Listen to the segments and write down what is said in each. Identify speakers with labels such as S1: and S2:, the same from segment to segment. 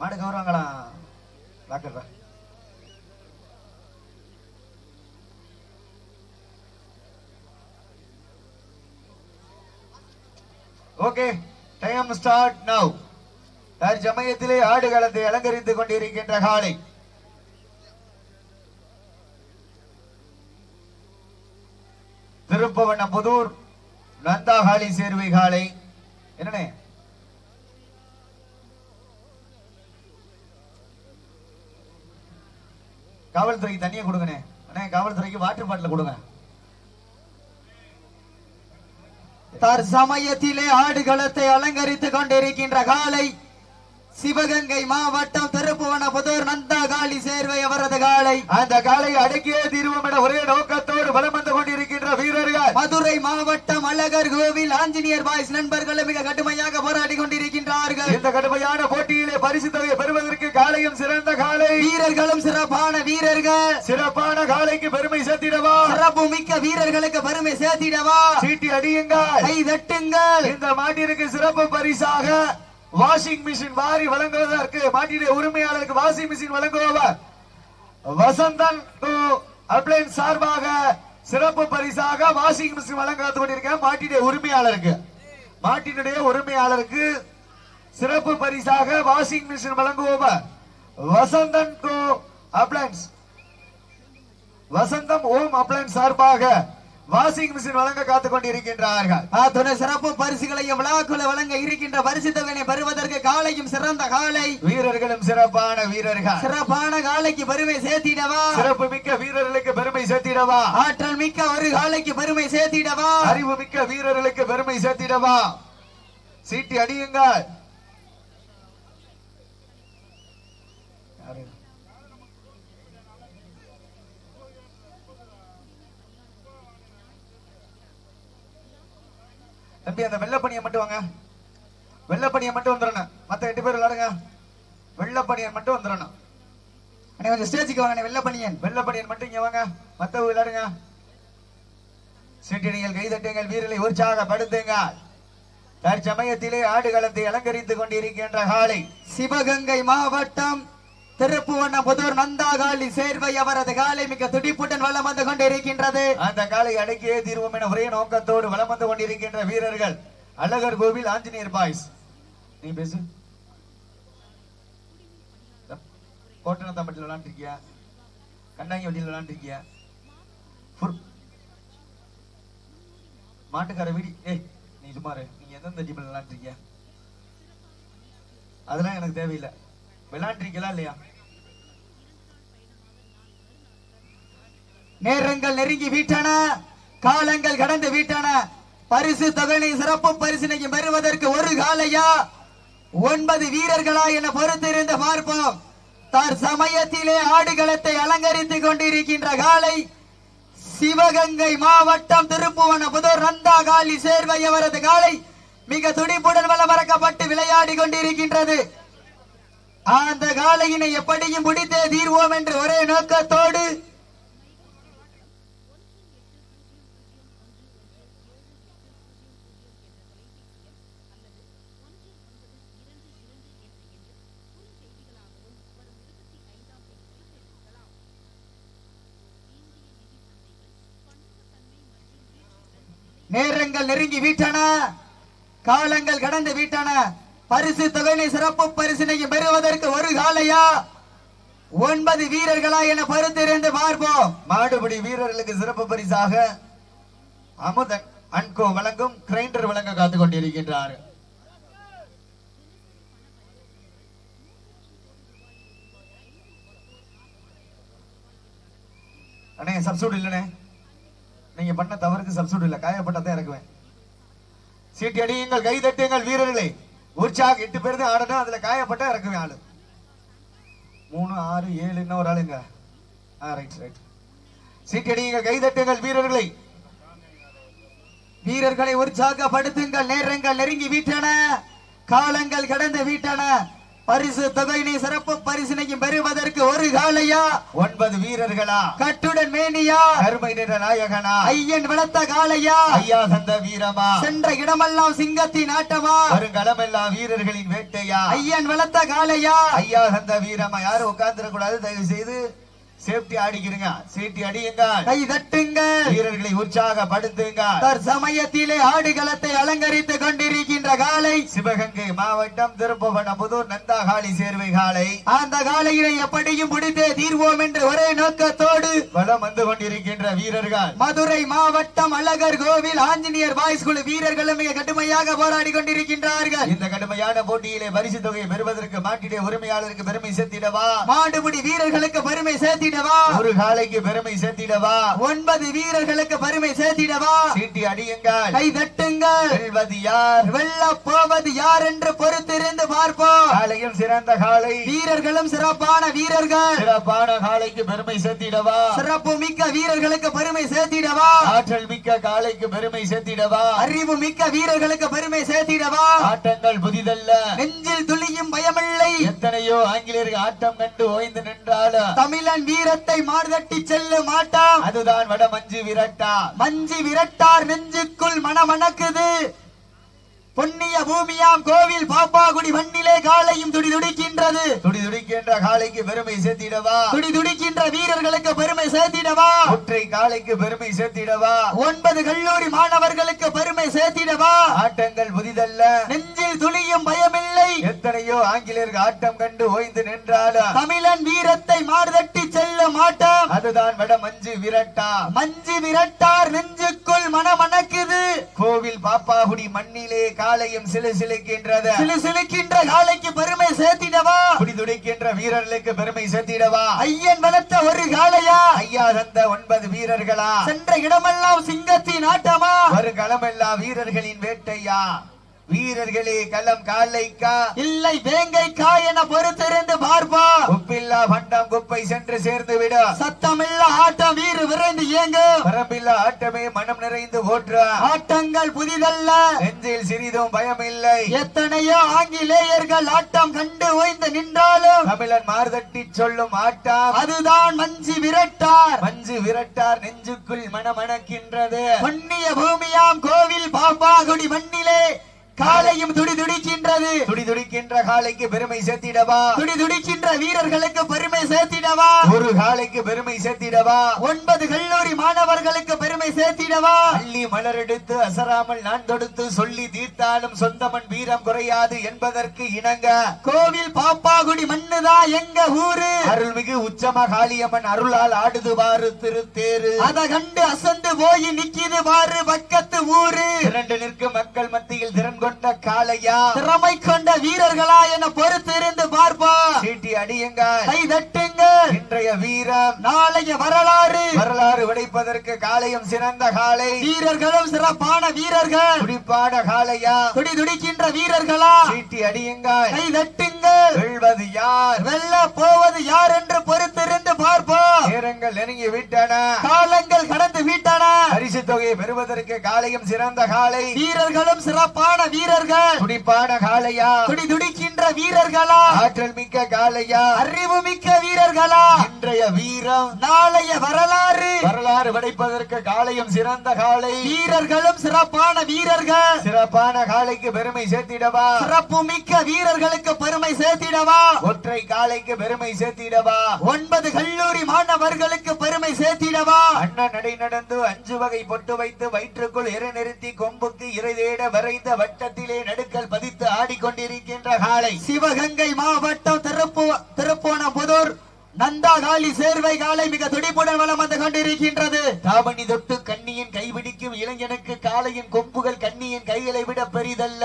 S1: மாடு கௌரவங்களா? Doctor okay time start now தற்சமயத்திலே ஆடுகளத்தை அலங்கரித்துக் கொண்டிருக்கின்ற காலை. திருப்பவண்ண புதூர் நந்தா காளி சேர்வை காலை. என்னண்ணே? காவல்துறைக்கு தண்ணியை கொடுங்கண்ணே. அண்ணே காவல்துறைக்கு வாட்டர் பாட்டில் கொடுங்க.
S2: தற்சமயத்திலே ஆடுகளத்தை அலங்கரித்துக் கொண்டிருக்கின்ற காலை சிவகங்கை மாவட்டம் திருப்புவனபுதூர் நந்தா காளி சேர்வை அவரது காலை
S1: அந்த காலை அடக்கியே தீர்வோம் என ஒரே நோக்கத்தோடு வலம் வந்து கொண்டிருக்கின்ற வீரர்கள்.
S2: மதுரை மாவட்டம் அழகர் கோவில் ஆஞ்சநேயர் பாய்ஸ் நண்பர்களும் மிக கடுமையாக போராடி கொண்டிருக்கின்றார்கள்.
S1: இந்த கடுமையான போட்டியிலே பரிசு தொகையை பெறுவதற்கு காலையும் சிறந்த காலை
S2: வீரர்களும் சிறப்பான வீரர்கள்.
S1: சிறப்பான காலைக்கு பெருமை சேர்த்திடவா?
S2: சிறப்பு மிக்க வீரர்களுக்கு பெருமை சேர்த்திடவா?
S1: சீட்டி அடியுங்கள்.
S2: கை தட்டுங்கள்.
S1: இந்த மாட்டிற்கு சிறப்பு பரிசாக வாஷிங் மிஷின் வாரி வழங்குவதற்கு மாட்டினுடைய உரிமையாளருக்கு வாஷிங் மிஷின் வழங்குபவர் வசந்தன் அப்ளைன் சார்பாக சிறப்பு பரிசாக வாஷிங் மிஷின் வழங்க கொண்டிருக்கேன் கொண்டிருக்க மாட்டினுடைய உரிமையாளருக்கு. மாட்டினுடைய உரிமையாளருக்கு சிறப்பு பரிசாக வாஷிங் மிஷின் வழங்குபவர் Vasanthan co appliances Vasantham Om appliances சார்பாக வாஷிங் மிஷின் வழங்க காத்துக் கொண்டிருக்கின்றார்கள்
S2: அத்துணை சிறப்பு பரிசுகளையும் விழாக்குள்ள வழங்க இருக்கின்ற பரிசு தொகையை பெறுவதற்கு காலையும் சிறந்த காலை.
S1: வீரர்களும் சிறப்பான வீரர்கள்.
S2: சிறப்பான காலைக்கு பெருமை சேர்த்திடவா?
S1: சிறப்பு மிக்க வீரர்களுக்கு பெருமை சேர்த்திடவா?
S2: ஆற்றல் மிக்க ஒரு காலைக்கு பெருமை சேர்த்திடவா?
S1: அறிவு மிக்க வீரர்களுக்கு பெருமை சேர்த்திடவா? சீட்டி அடியுங்கள் தம்பி அந்த வெள்ளப்பணியை மட்டும் வாங்க. வெள்ளப்பணியை மட்டும் வந்துடணும். மற்ற எட்டு பேர் விளாடுங்க வெள்ளப்பணியன் மட்டும் வந்துடணும்.
S2: அண்ணே, கொஞ்சம் ஸ்டேஜுக்கு வாங்க வெள்ளப்பணியன்
S1: வெள்ளப்பணியன் மட்டும் இங்க வாங்க. மற்ற விளாடுங்க சீட்டினிகள் கைதட்டுங்கள் வீரரை உற்சாகப்படுத்துங்க தற்சமயத்திலே ஆடுகளத்தை அலங்கரித்துக் கொண்டிருக்கின்ற காலை
S2: சிவகங்கை மாவட்டம் திருப்புவண்ணபுதூர் நந்தாகாளி சேர்வை அவரது காலை மிக துடிப்புடன் வலம் வந்து கொண்டிருக்கின்றது.
S1: அந்த காலை அடக்கியே தீர்வோம் என ஒரே நோக்கத்தோடு வலம் வந்து கொண்டிருக்கின்ற வீரர்கள் அழகர் கோவில் ஆஞ்சநேயர் பாய்ஸ். நீ பேசு. கோட்டனத்தம்பட்டில் விளாண்டுருக்கியா கண்ணாங்கி வண்டியில் விளாண்டுருக்கியா மாட்டுக்கார வீடி. ஏய் நீ சுமாரு நீங்க எந்தெந்த டீம்ல விளாண்டுருக்கியா அதெல்லாம் எனக்கு தேவையில்லை. விளாண்டுருக்கீங்களா இல்லையா?
S2: நேரங்கள் நெருங்கி வீட்டன காலங்கள் கடந்து வீட்டன பரிசு தொகையை சிறப்பு பரிசினையும் பெறுவதற்கு ஒரு காலையா? ஒன்பது வீரர்களா என பொறுத்திருந்து பார்ப்போம். தற்சமயத்திலே ஆடுகளத்தை அலங்கரித்துக் கொண்டிருக்கின்ற காலை சிவகங்கை மாவட்டம் திருப்புவனபுதூர் நந்தா காளி சேர்வை அவரது காலை மிக துடிப்புடன் வளமறக்கப்பட்டு விளையாடி கொண்டிருக்கின்றது. அந்த காலையினை எப்படியும் முடித்தே தீர்வோம் என்று ஒரே நோக்கத்தோடு நேரங்கள் நெருங்கி வீட்டன காலங்கள் கடந்து வீட்டன. பரிசு தொகையை சிறப்பு பரிசினையும் பெறுவதற்கு ஒரு காலையா? ஒன்பது வீரர்களா என பருத்திருந்து பார்ப்போம்.
S1: மாடுபடி வீரர்களுக்கு சிறப்பு பரிசாக அமுதன் அன்கோ வழங்கும் கிரைண்டர் வழங்க காத்துக் கொண்டிருக்கின்றார். அண்ணே சப்சூட் இல்லைண்ணே. நீங்க பண்ண தவறுக்கு சப்சூட் இல்ல. காயப்பட்டதான் இறக்குவேன். சீட்டி அடியுங்கள் கை தட்டுங்கள் வீரர்களே. உற்சாக எட்டு பேர் தான் ஆடணும். அதுல காயப்பட்டா இறக்குவேன் ஆளு. மூணு ஆறு ஏழு இன்னும் ஒரு ஆளுங்க. ஆ ரைட் ரைட் சீட்டடியுங்கள் கைதட்டுங்கள் வீரர்களை.
S2: வீரர்களை உற்சாகப்படுத்துங்கள் நேரங்கள் நெருங்கி வீட்டான காலங்கள் கடந்து வீட்டான பரிசு தொகையினை சிறப்பு பரிசினையும் பெறுவதற்கு ஒரு காலையா
S1: ஒன்பது வீரர்களா?
S2: கட்டுடன் மேனியா?
S1: கருமை நிற நாயகனா?
S2: ஐயன் வளர்த்த காளையா?
S1: ஐயா தந்த வீரமா?
S2: சென்ற இடமெல்லாம் சிங்கத்தின் ஆட்டமா?
S1: வருங்களமெல்லாம் வீரர்களின் வேட்டையா?
S2: ஐயன் வளர்த்த காளையா?
S1: ஐயா தந்த வீரமா? யாரும் உட்கார்ந்துட கூடாது தயவு செய்து சேஃப்டி ஆடிக்கிறீங்க சீட்டி அடியுங்க
S2: கை தட்டுங்கள்.
S1: வீரர்களை உற்சாகப்படுத்துங்க.
S2: தற்சமயத்திலே ஆடுகளத்தை அலங்கரித்துக் கொண்டிருக்கின்ற காலை.
S1: சிவகங்கை மாவட்டம் திருப்பவனபுதூர் நந்தாகாளி சேர்வை காலை.
S2: அந்த காலையினை எப்படியும் முடித்தே தீர்வோம் என்று ஒரே நோக்கத்தோடு
S1: வலம் வந்து கொண்டிருக்கின்ற வீரர்கள்.
S2: மதுரை மாவட்டம் அழகர் கோவில் ஆஞ்சநேயர் பாய்ஸ் குழு வீரர்களும் மிக கடுமையாக போராடி கொண்டிருக்கின்றார்கள்.
S1: இந்த கடுமையான போட்டியிலே பரிசு தொகையை பெறுவதற்கு மாட்டிடைய உரிமையாளருக்கு பெருமை சேர்த்திடவா?
S2: மாடுபிடி வீரர்களுக்கு பெருமை சேர்த்திடவா?
S1: ஒரு காலைக்கு பெருமை சேர்த்திடவா?
S2: ஒன்பது வீரர்களுக்கு பெருமை சேர்த்திடவா?
S1: சீட்டி அடியுங்கள்.
S2: கை தட்டுங்கள்.
S1: வெல்வது யார்?
S2: வெல்ல போவது யார் என்று பொறுத்திருந்து பார்ப்போம்.
S1: காலையும் சிறந்த காலை
S2: வீரர்களும் சிறப்பான வீரர்கள்.
S1: சிறப்பான காலைக்கு பெருமை சேர்த்திடவா?
S2: சிறப்பு மிக்க வீரர்களுக்கு பெருமை சேர்த்திடவா?
S1: ஆற்றல் மிக்க காலைக்கு பெருமை சேர்த்திடவா?
S2: அறிவு மிக்க வீரர்களுக்கு பெருமை சேர்த்திடவா?
S1: ஆட்டங்கள் புதிதல்ல.
S2: நெஞ்சில் துளியும் பயமில்லை.
S1: எத்தனையோ ஆங்கிலேயர்கள் ஆட்டம் கண்டு ஓய்ந்து நின்றாலும்
S2: தமிழன் வீரத்தை மார்தட்டி செல்ல மாட்டாம்
S1: அதுதான் வட மஞ்சு விரட்டா.
S2: மஞ்சி விரட்டார் நெஞ்சுக்குள் மனமணக்குது. பொன்னிய பூமியாம் கோவில் பாப்பாகுடி வண்ணிலே காலையும் துடி துடிக்கின்றது
S1: துடி துடிக்கின்ற காலைக்கு பெருமை சேர்த்திடவா?
S2: துடி துடிக்கின்ற வீரர்களுக்கு பெருமை சேர்த்திடவா?
S1: ஒற்றை காலைக்கு பெருமை சேர்த்திடவா?
S2: ஒன்பது கல்லூரி மாணவர்களுக்கு பெருமை சேர்த்திடவா?
S1: ஆட்டங்கள் புதிதல்ல.
S2: நெஞ்சில் துளியும் பயமில்லை.
S1: எத்தனையோ ஆங்கிலேயர்கள் ஆட்டம் கண்டு ஓய்ந்து நின்றாலும்
S2: தமிழன் வீரத்தை மார்தட்டி செல்ல மாட்டாம்
S1: அதுதான் வட மஞ்சு விரட்டா.
S2: மஞ்சி விரட்டார் நெஞ்சுக்குள் மனமணக்குது.
S1: கோவில் பாப்பாகுடி மண்ணிலே காலையும் சிலு சிலுக்கின்றது.
S2: சிலு சிலுக்கின்ற காலைக்கு பெருமை சேர்த்திடவா?
S1: துடி துடிக்கின்ற வீரர்களுக்கு பெருமை சேர்த்திடவா?
S2: ஐயன் வளர்த்த ஒரு காளையா?
S1: ஐயா தந்த ஒன்பது வீரர்களா?
S2: சென்ற இடமெல்லாம் சிங்கத்தின் ஆட்டமா?
S1: வருகளமெல்லாம் வீரர்களின் வேட்டையா? வீரர்களே களம் காலைக்கா
S2: இல்லை வேங்கைக்கா என பொறுத்திருந்து பார்ப்பா.
S1: உப்பில்லா பண்டம் குப்பை சென்று சேர்ந்து விட.
S2: சத்தமில்ல ஆட்டம் வீறு விரைந்து இயங்கு.
S1: பரம்பில்லா ஆட்டமே மனம் நிறைந்து போற்ற.
S2: ஆட்டங்கள் புதிதல்ல.
S1: நெஞ்சில் சிறிதும் பயமில்லை.
S2: எத்தனையோ ஆங்கிலேயர்கள் ஆட்டம் கண்டு ஓய்ந்து நின்றாலும்
S1: தமிழன் மார்தட்டி சொல்லும் ஆட்டம்
S2: அதுதான் மஞ்சி விரட்டார்.
S1: மஞ்சு விரட்டார் நெஞ்சுக்குள் மனமணக்கின்றது.
S2: பொன்னிய பூமியாம் கோவில் பாப்பாகுடி மண்ணிலே காலையும் துடி துடிக்கின்றது.
S1: துடி துடிக்கின்ற காலைக்கு பெருமை சேர்த்திடவா?
S2: துடி துடிக்கின்ற வீரர்களுக்கு பெருமை சேர்த்திடவா?
S1: ஒரு காலைக்கு பெருமை சேர்த்திடவா?
S2: ஒன்பது கல்லூரி மாணவர்களுக்கு பெருமை சேர்த்திடவா?
S1: அள்ளி மலரெடுத்து அசராமல் நான் தொடுத்து சொல்லி தீர்த்தாலும் சொந்தமன் வீரம் குறையாது என்பதற்கு இணங்க.
S2: கோவில் பாப்பாகுடி மண்ணுதான் எங்க ஊரு?
S1: அருள்மிகு உச்சம காளியம்மன் அருளால் ஆடுதுவாறு திருத்தேரு.
S2: அத கண்டு அசந்து போய் நிக்கிது பாரு பக்கத்து ஊரு.
S1: திரண்டு நிற்கும் மக்கள் மத்தியில் திறன் கொண்ட காளையா?
S2: திறமை கொண்ட வீரர்களா என பொறுத்து இருந்து பார்ப்பா
S1: சீட்டி அடியுங்கள்.
S2: கை தட்டுங்கள்.
S1: இன்றைய வீரம்.
S2: நாளைய வரலாறு.
S1: வரலாறு உடைப்பதற்கு காளையும் சிறந்த காளை.
S2: வீரர்களும் சிறப்பான வீரர்கள்.
S1: துடிப்பான காளையா?
S2: துடி துடிக்கின்ற வீரர்களா?
S1: சீட்டி அடியுங்கள்.
S2: கை
S1: வெல்வது யார்?
S2: வெல்ல போவது யார் என்று பொறுத்திருந்து பார்ப்போம்.
S1: நேரங்கள் நெருங்கி விட்டன.
S2: காலங்கள் கடந்து விட்டன.
S1: பரிசு தொகையை பெறுவதற்கு காளையும் சிறந்த காளை
S2: வீரர்களும் சிறப்பான வீரர்கள்.
S1: துடிப்பான காளையா
S2: துடி துடிக்கின்ற வீரர்களா?
S1: ஆற்றல் மிக்க காளையா?
S2: அறிவு மிக்க வீரர்களா?
S1: இன்றைய வீரம்?
S2: நாளைய வரலாறு?
S1: வரலாறு படைப்பதற்கு காளையும் சிறந்த காளை.
S2: வீரர்களும் சிறப்பான வீரர்கள்.
S1: சிறப்பான காளைக்கு பெருமை சேர்த்திடவா?
S2: சிறப்பு மிக்க வீரர்களுக்கு பெருமை சேர்த்திடவா?
S1: ஒற்றை காளைக்கு பெருமை சேர்த்திடவா?
S2: ஒன்பது கல்லூரி மாணவர்களுக்கு பெருமை சேர்த்திடவா?
S1: அண்ணன் நடை நடந்து அஞ்சு வகை பொட்டு வைத்து வயிற்றுக்குள் இறை நிறுத்தி கொம்புக்கு இறை தேட வரைந்த வட்டத்திலே நடுக்கல் பதித்து ஆடிக்கொண்டிருக்கின்ற காளை
S2: சிவகங்கை மாவட்டம் திருப்பு நந்தா நந்தாகாளி சேர்வை காலை மிக துடிப்புடன் வலம் வந்து கொண்டிருக்கின்றது.
S1: தாவணி தொட்டு கண்ணியின் கைபிடிக்கும் இளைஞனுக்கு காளையின் கொம்புகள் கண்ணியின் கைகளை விட பெரிதல்ல.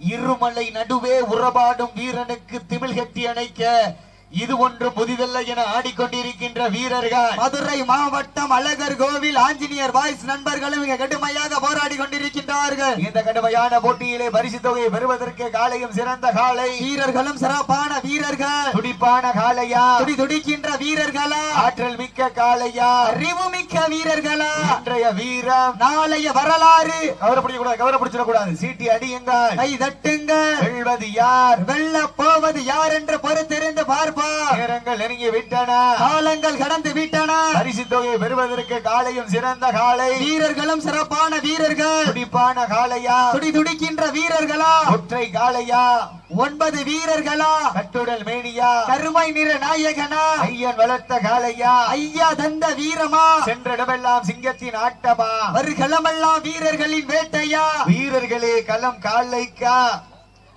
S1: இருமலை நடுவே உறவாடும் வீரனுக்கு திமிழ் கட்டி அணைக்க இது ஒன்று புதிதல்ல என ஆடிக்கொண்டிருக்கின்ற வீரர்கள்.
S2: மதுரை மாவட்டம் அழகர் கோவில் ஆஞ்சநேயர் வாய்ஸ் நண்பர்களும் கடுமையாக போராடி கொண்டிருக்கின்றார்கள்.
S1: இந்த கடுமையான போட்டியிலே பரிசு தொகையை பெறுவதற்கு காலையும் சிறந்த காலை.
S2: வீரர்களும் சிறப்பான வீரர்கள்.
S1: துடிப்பான காளையா
S2: துடி துடிக்கின்ற வீரர்களா?
S1: ஆற்றல் மிக்க காளையா
S2: அறிவு மிக்க வீரர்களா?
S1: இன்றைய வீரம்.
S2: நாளைய வரலாறு.
S1: கவரப்பிடிக்க கூடாது கவரப்பிடிச்சிட கூடாது சீட்டி அடியுங்கள்.
S2: கை தட்டுங்கள்.
S1: வெல்வது யார்?
S2: வெல்ல போவது யார் என்று பொறுத்திருந்து பார்ப்போம்.
S1: நேரங்கள் நெருங்கி விட்டன.
S2: காலங்கள் கடந்து விட்டன.
S1: பரிசு தொகையை பெறுவதற்கு காலையும் சிறந்த காலை.
S2: வீரர்களும் சிறப்பான வீரர்கள்.
S1: துடிப்பான காளையா?
S2: துடி துடிக்கின்ற வீரர்களா?
S1: ஒற்றை காளையா?
S2: ஒன்பது வீரர்களா?
S1: கட்டுடல் மேனியா?
S2: கருமை நிற நாயகனா?
S1: ஐயன் வளர்த்த காளையா?
S2: ஐயா தந்த வீரமா?
S1: சென்ற இடமெல்லாம் சிங்கத்தின் ஆட்டமா?
S2: வருகளமெல்லாம் வீரர்களின் வேட்டையா?
S1: வீரர்களே களம் காலைக்கா?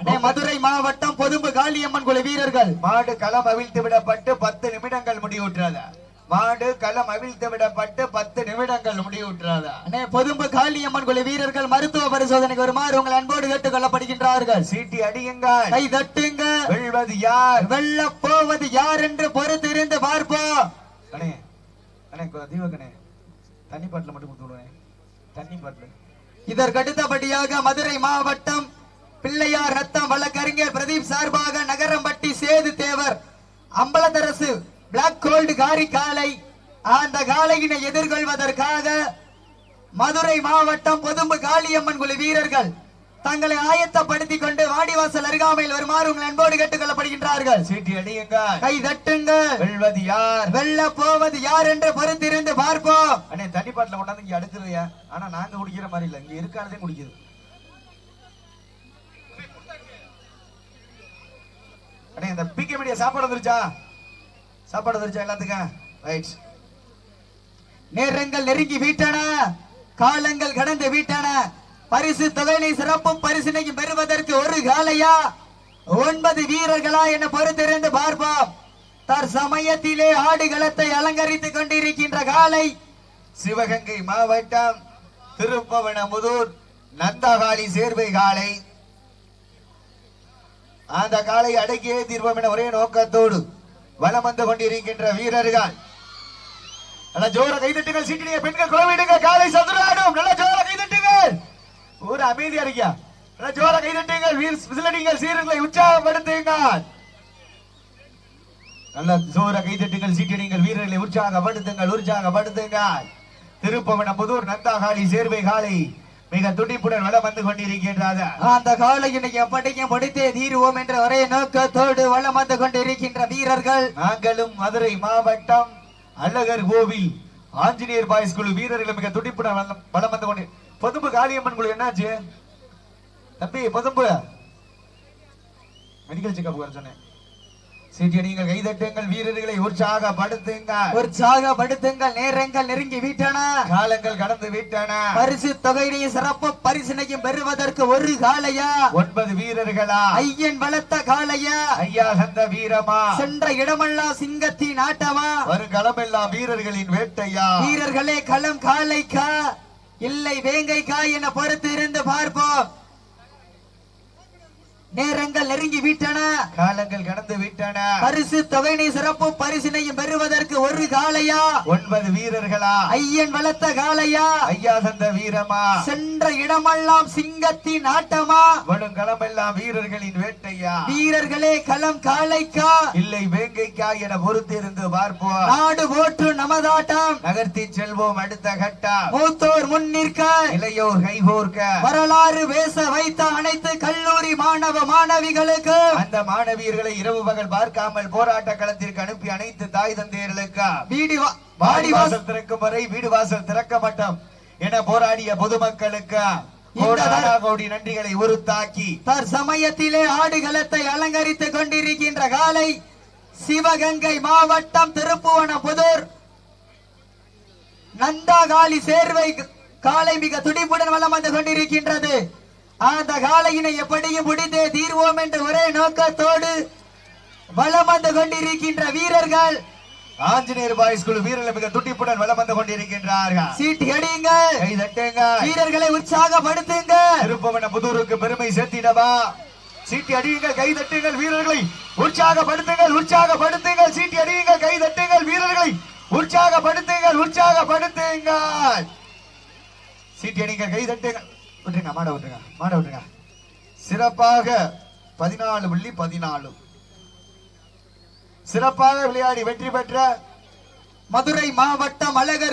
S2: மதுரை மாவட்டம் பொதும்பு காளியம்மன் குழு வீரர்கள்.
S1: மாடு களம் அவிழ்த்து விடப்பட்டு பத்து நிமிடங்கள் முடிவுற்றது. மாடு களம் அவிழ்த்து விடப்பட்டு பத்து நிமிடங்கள் முடிவுற்றது.
S2: அண்ணே பொதும்பு காளியம்மன் குழு வீரர்கள் மருத்துவ பரிசோதனைக்கு வருமாறு உங்கள் அன்போடு கேட்டுக் கொள்ளப்படுகின்றார்கள்.
S1: சீட்டி அடியுங்கள்.
S2: கை தட்டுங்க.
S1: வெல்வது யார்?
S2: வெல்ல போவது யார் என்று பொறுத்திருந்து பார்ப்போம்.
S1: அண்ணே அண்ணே தீபக்கண்ணே தண்ணி பாட்டில் மட்டும் கொடுத்து விடுவேன். தண்ணி பாட்டில்.
S2: இதற்கடுத்தபடியாக மதுரை மாவட்டம் பிள்ளையார் ரத்தம் வழக்கறிஞர் பிரதீப் சார்பாக நகரம்பட்டி சேது தேவர். அம்பலத்தரசு பிளாக் கோல்டு காரி காலை அந்த காளையினை எதிர்கொள்வதற்காக மதுரை மாவட்டம் பொதும்பு காளியம்மன் குழு வீரர்கள் தங்களை ஆயத்தப்படுத்திக் கொண்டு வாடிவாசல் அருகாமையில் வருமாறு உங்கள் அன்போடு கேட்டுக் கொள்ளப்படுகின்றார்கள்
S1: சீட்டி அடியுங்கள்.
S2: கை தட்டுங்கள்.
S1: வெல்வது யார்?
S2: வெல்ல போவது யார் என்று பொறுத்திருந்து பார்ப்போம்.
S1: அண்ணே தண்ணி பாட்டில் கொண்டாந்து இங்க அடுத்துறியா ஆனா நாங்க குடிக்கிற மாதிரி இல்ல. இங்க இருக்கானதே குடிக்குது. அண்ணே இந்த பிகே மீடியா சாப்பாடு வந்துருச்சா? சாப்பாடு வந்துருச்சா எல்லாத்துக்கும்? ரைட்
S2: நேரங்கள் நெருங்கி வீட்டன? காலங்கள் கடந்து வீட்டன? பரிசு தொகையை சிறப்பு பரிசினைக்கு பெறுவதற்கு ஒரு காலையா? ஒன்பது வீரர்களா என பொறுத்திருந்து பார்ப்போம். தற்சமயத்திலே ஆடுகளத்தை அலங்கரித்துக் கொண்டிருக்கின்ற காலை
S1: சிவகங்கை மாவட்டம் திருப்பவனமுதூர் நந்தகாளி சேர்வை காலை. அந்த காலை அடக்கியே தீர்வோம் என ஒரே நோக்கத்தோடு வலம் வந்து கொண்டிருக்கின்ற வீரர்கள். நல்ல ஜோர கைதட்டுங்கள் சீட்டினிய பெண்கள் குழவிடுங்க காலை சதுராடும். நல்ல ஜோர கைதட்டுங்கள். ஒரு அமைதியா இருக்கியா நல்ல ஜோர கைதட்டுங்கள் வீர் விசிலடிங்கள் சீரர்களை உற்சாகப்படுத்துங்கள். நல்ல ஜோர கைதட்டுங்கள் சீட்டிடுங்கள் வீரர்களை உற்சாகப்படுத்துங்கள் உற்சாகப்படுத்துங்கள். திருப்பவன புதூர் நந்தாகாளி சேர்வை காளி. மிக துடிப்புடன் வலம் வந்து கொண்டிருக்கின்றது
S2: அந்த காலையினை எப்படியும் முடித்தே தீருவோம் என்ற ஒரே நோக்கத்தோடு வளம் வந்து கொண்டிருக்கின்ற வீரர்கள்.
S1: நாங்களும் மதுரை மாவட்டம் அழகர் கோவில் ஆஞ்சநேயர் பாய்ஸ் குழு வீரர்கள் மிக துடிப்புடன் வலம் வந்து கொண்டு பொதும்பு காளியம்மன் குழு என்னாச்சு? தம்பி பொதும்பு. மெடிக்கல் செக்அப் சொன்னேன். சீட்டிய நீங்கள் கைதட்டுங்கள் வீரர்களை உற்சாகப்படுத்துங்கள்.
S2: உற்சாகப்படுத்துங்கள் நேரங்கள் நெருங்கி விட்டன.
S1: காலங்கள் கடந்து விட்டன.
S2: பரிசு தொகையினையும் சிறப்பு பரிசினையும் பெறுவதற்கு ஒரு காலையா?
S1: ஒன்பது வீரர்களா?
S2: ஐயன் வளர்த்த காலையா?
S1: ஐயா சந்த வீரமா?
S2: சென்ற இடமெல்லாம் சிங்கத்தின் ஆட்டமா?
S1: வருகளமெல்லாம் வீரர்களின் வேட்டையா?
S2: வீரர்களே களம் காலைக்கா? இல்லை வேங்கைக்கா என பொறுத்து இருந்து பார்ப்போம். நேரங்கள் நெருங்கி விட்டன.
S1: காலங்கள் கடந்து விட்டன.
S2: பரிசு தொகையினை சிறப்பு பரிசினையும் பெறுவதற்கு ஒரு காலையா
S1: ஒன்பது வீரர்களா?
S2: ஐயன் வளர்த்த காலையா
S1: ஐயா சந்த வீரமா?
S2: சென்ற இடமெல்லாம் சிங்கத்தின் ஆட்டமா?
S1: வருங்களமெல்லாம் வீரர்களின் வேட்டையா?
S2: வீரர்களே களம் காலைக்கா
S1: இல்லை வேங்கைக்கா என பொறுத்திருந்து பார்ப்போம்.
S2: நாடு போற்று நமதாட்டம்.
S1: நகர்த்தி செல்வோம் அடுத்த கட்டம்.
S2: மூத்தோர் முன் நிற்க.
S1: இளையோர் கைகோர்க்க.
S2: வரலாறு பேச வைத்த அனைத்து கல்லூரி மாணவ மாணவிகளுக்கு.
S1: அந்த மாணவியர்களை இரவு பகல் பார்க்காமல் போராட்ட களத்திற்கு அனுப்பி அனைத்து தாய் தந்தையர்களுக்கு.
S2: வீடி
S1: வாடி
S2: வாசல்
S1: திறக்கும் வரை வீடு வாசல் திறக்க மாட்டோம் என போராடிய பொதுமக்களுக்கு கோடி நன்றிகளை உருத்தாக்கி
S2: தற்சமயத்திலே ஆடுகளத்தை அலங்கரித்துக் கொண்டிருக்கின்ற காலை சிவகங்கை மாவட்டம் திருப்புவனபுதூர். நந்தாகாளி சேர்வை காலை மிக துடிப்புடன் வலம் வந்து கொண்டிருக்கின்றது. அந்த காலையினை எப்படியும் முடித்தே தீர்வோம் என்று ஒரே நோக்கத்தோடு வலம் வந்து கொண்டிருக்கின்ற வீரர்கள்.
S1: ஆஞ்சநேயர் பாய்ஸ் குழு வீரர்கள் மிக துடிப்புடன் வலம் வந்து கொண்டிருக்கின்றார்கள்.
S2: சீட்டு அடியுங்கள்.
S1: கை தட்டுங்க
S2: வீரர்களை உற்சாகப்படுத்துங்க
S1: திருப்பவன புதூருக்கு பெருமை சேர்த்திடவா? சீட்டி அடியுங்கள் கை தட்டுங்கள் வீரர்களை உற்சாகப்படுத்துங்கள் உற்சாகப்படுத்துங்கள். சீட்டி அடியுங்கள் கை தட்டுங்கள் வீரர்களை உற்சாகப்படுத்துங்கள் உற்சாகப்படுத்துங்கள். சீட்டி அடியுங்கள் கை தட்டுங்கள். விட்டுருங்க மாட விட்டுருங்க மாட விட்டுருங்க சிறப்பாக பதினாலு புள்ளி பதினாலு. சிறப்பாக விளையாடி வெற்றி பெற்ற
S2: மதுரை மாவட்டம் அழகர்